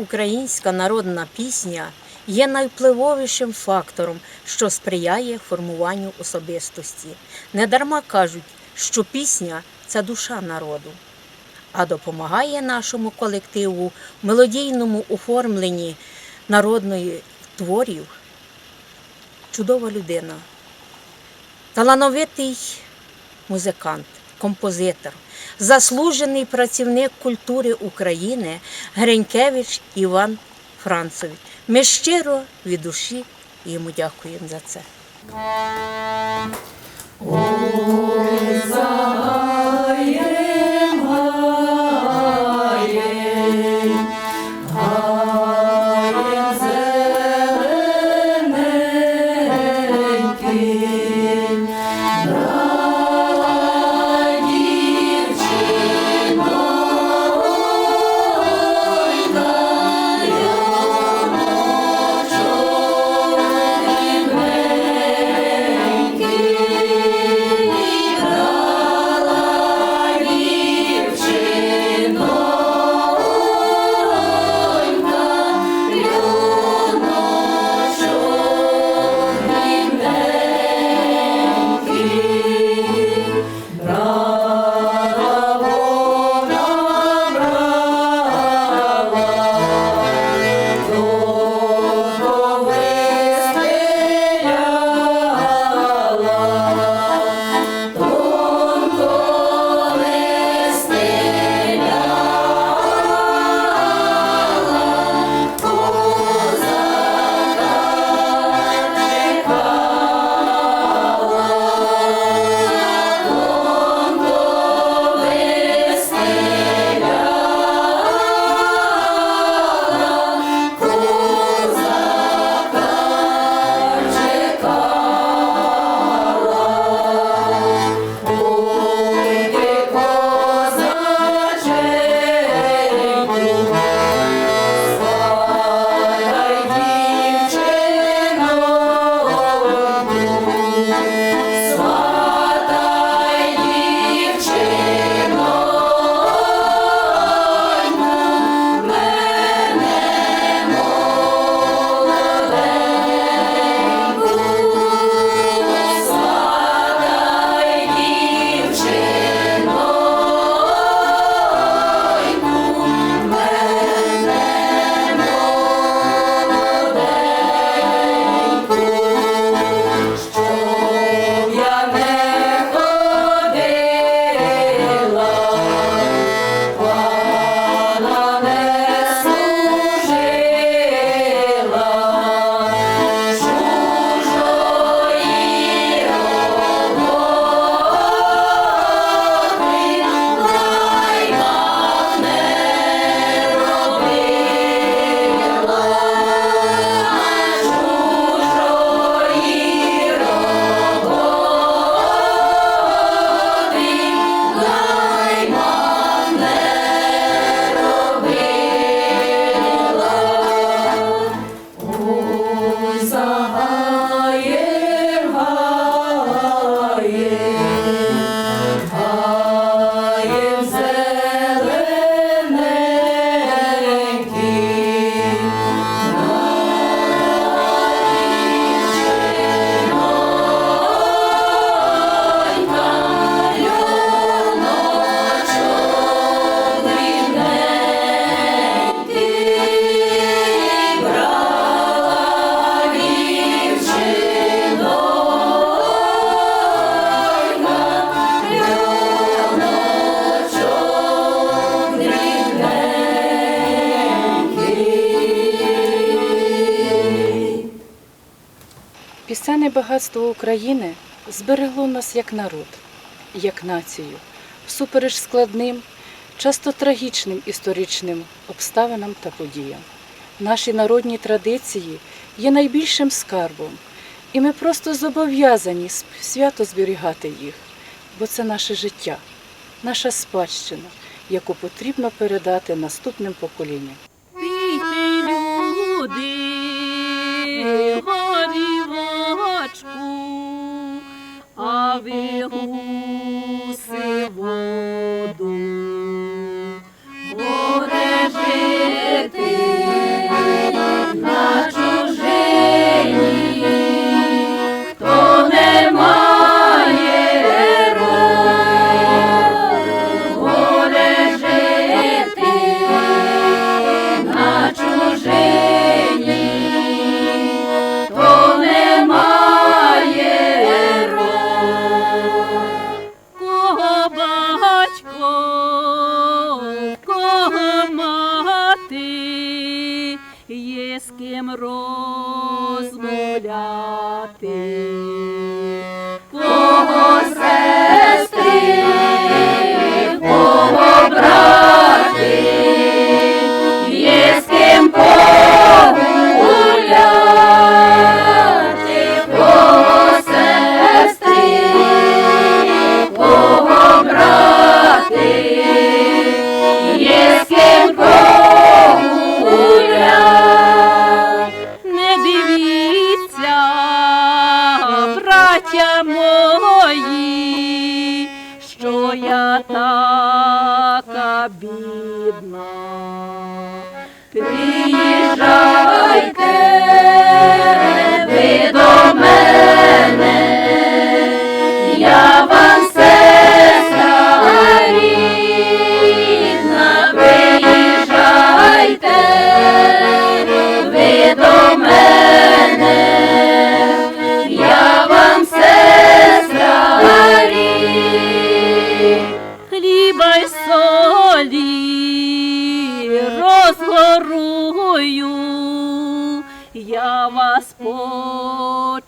українська народна пісня є найвпливовішим фактором, що сприяє формуванню особистості. Недарма кажуть, що пісня це душа народу, а допомагає нашому колективу мелодійному оформленні народної творів чудова людина, талановитий музикант, композитор, заслужений працівник культури України Гринькевич Іван Францович. Ми щиро від душі йому дякуємо за це. Thank багатство України зберегло нас як народ, як націю, всупереч складним, часто трагічним історичним обставинам та подіям. Наші народні традиції є найбільшим скарбом, і ми просто зобов'язані свято зберігати їх, бо це наше життя, наша спадщина, яку потрібно передати наступним поколінням. Люди, а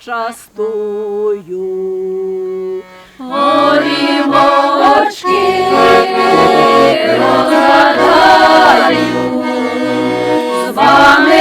почастую. Горівочки розгадаю, з вами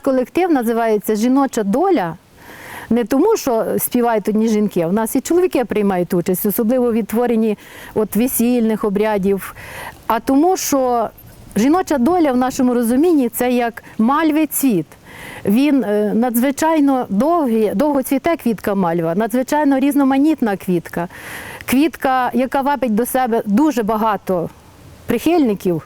Наш колектив називається Жіноча доля. Не тому, що співають одні жінки, у нас і чоловіки приймають участь, особливо в відтворенні от весільних обрядів. А тому, що жіноча доля в нашому розумінні це як мальвий цвіт. Він е, надзвичайно довгий, довго цвіте квітка мальва, надзвичайно різноманітна квітка. Квітка, яка вабить до себе дуже багато прихильників,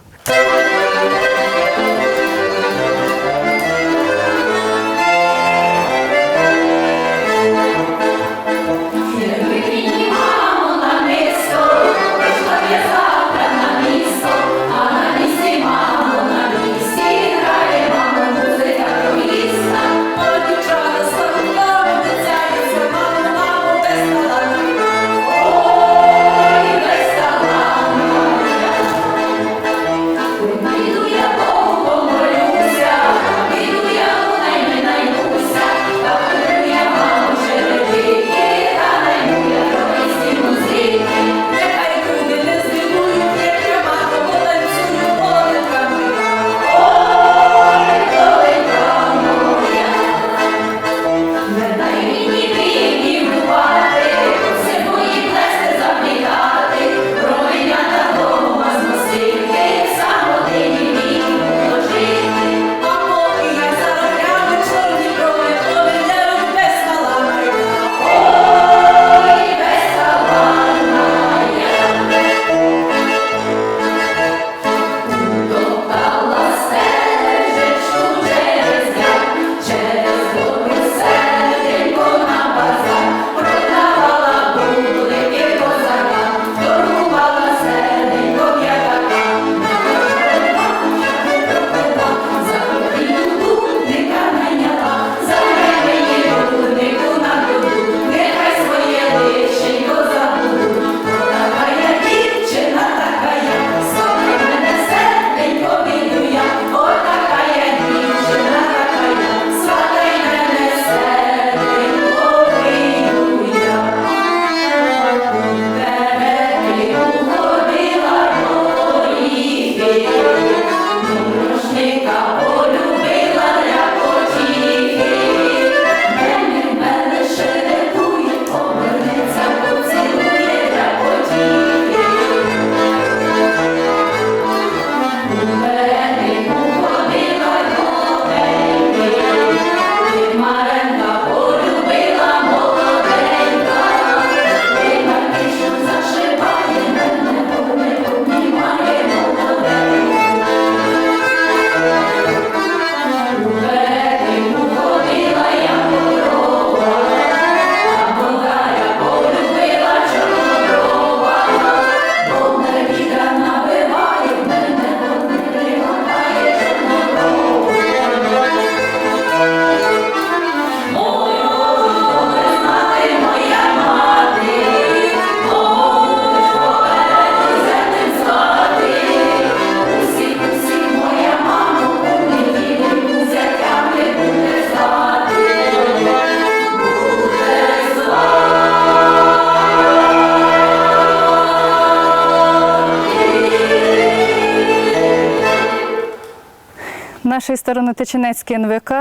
нашої Старонотичинецької НВК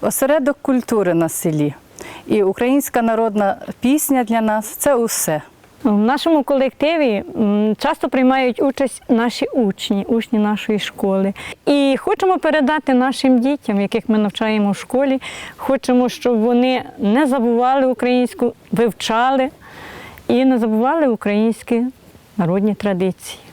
осередок культури на селі. І українська народна пісня для нас це усе. В нашому колективі часто приймають участь наші учні, учні нашої школи. І хочемо передати нашим дітям, яких ми навчаємо в школі, хочемо, щоб вони не забували українську, вивчали і не забували українські народні традиції.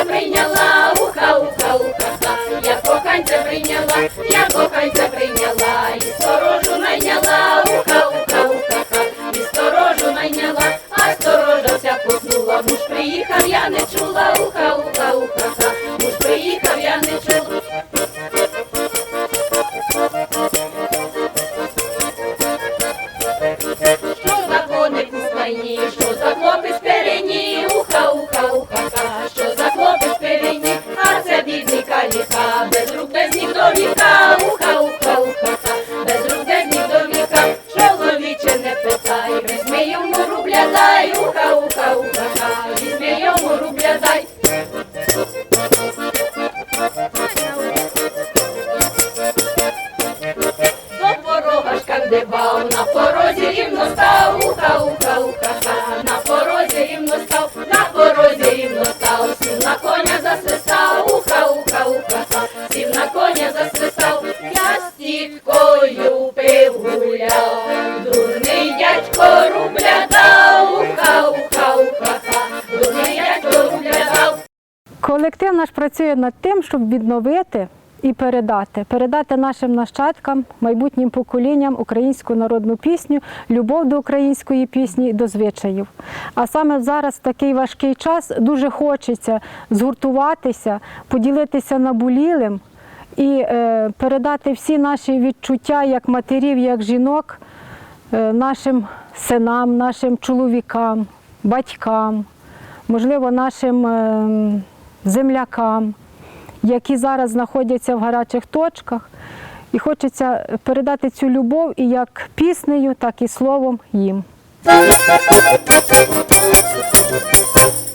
Коханця прийняла, уха, уха, уха, ха. Я коханця прийняла, я коханця прийняла, і сторожу найняла, уха, уха, уха, ха. І сторожу найняла, а сторожа вся поснула. Муж приїхав, я не чула, уха, уха, уха, наш працює над тим, щоб відновити і передати, передати нашим нащадкам, майбутнім поколінням українську народну пісню, любов до української пісні, до звичаїв. А саме зараз, в такий важкий час, дуже хочеться згуртуватися, поділитися наболілим і е, передати всі наші відчуття як матерів, як жінок е, нашим синам, нашим чоловікам, батькам, можливо, нашим е, землякам, які зараз знаходяться в гарячих точках. І хочеться передати цю любов і як піснею, так і словом їм.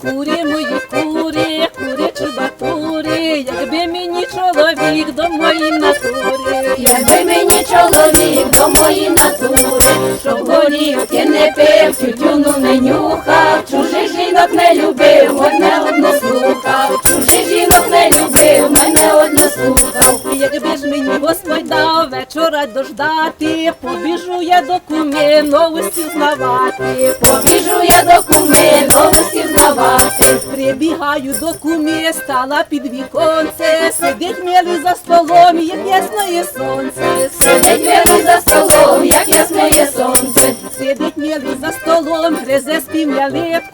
Курі мої курі, курі чубатурі, якби мені чоловік до моїй натури. Якби мені чоловік до моїй натури, щоб горівки не пив, тютюну не нюхав, чужих жінок не любив, мене одну вечора побіжу я до куми новості знавати. Побіжу я до куми, новості знавати. Прибігаю до куми, стала під віконце, сидить мілий за столом, як ясне сонце. Сидить милий за столом, як ясне сонце. Сидить мілий за столом, гризе спів'ялитку,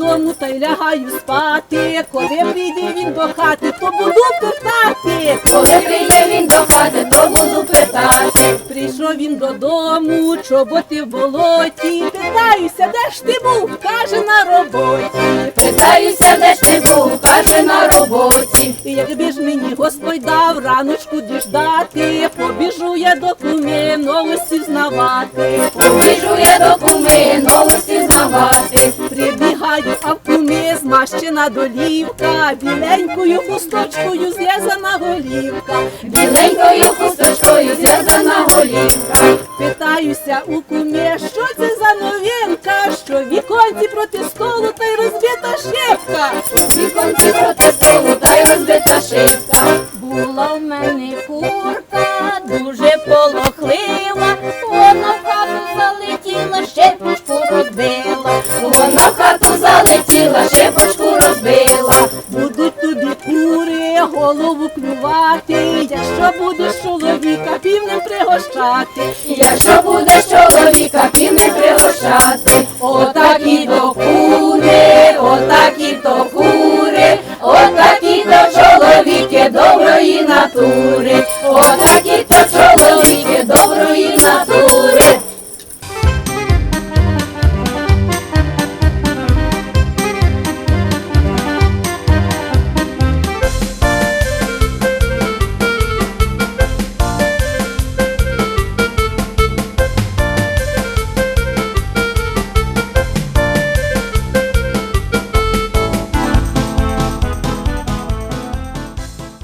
додому та й лягаю спати. Коли прийде він до хати, то буду питати. Коли прийде він до хати, то буду питати. Прийшов він додому, чоботи в болоті. Питаюся, де ж ти був? Каже на роботі. Питаюся, де ж ти був, каже на роботі. І Якби ж мені Господь дав раночку діждати, побіжу я до куми новості знавати. Побіжу я до куми, новості знавати. Прибігаю, а в куми змащена долівка, біленькою хусточкою зв'язана голівка. Біленькою хусточкою зв'язана голівка. Питаюся у кумі, що це за новинка, що віконці проти столу та й розбита шибка. Віконці проти столу, та й розбита шибка. Була в мене курка, дуже полохлива, вона в хату залетіла, щепочку розбила. Вона хату залетіла, шепочку розбила. Будуть тобі кури, голову клювати. Якщо будеш чоловіка, півним пригощати. Якщо будеш чоловіка, півним пригощати. Отак і до кури, отак і до кури, отак і до чоловіки доброї натури. Отак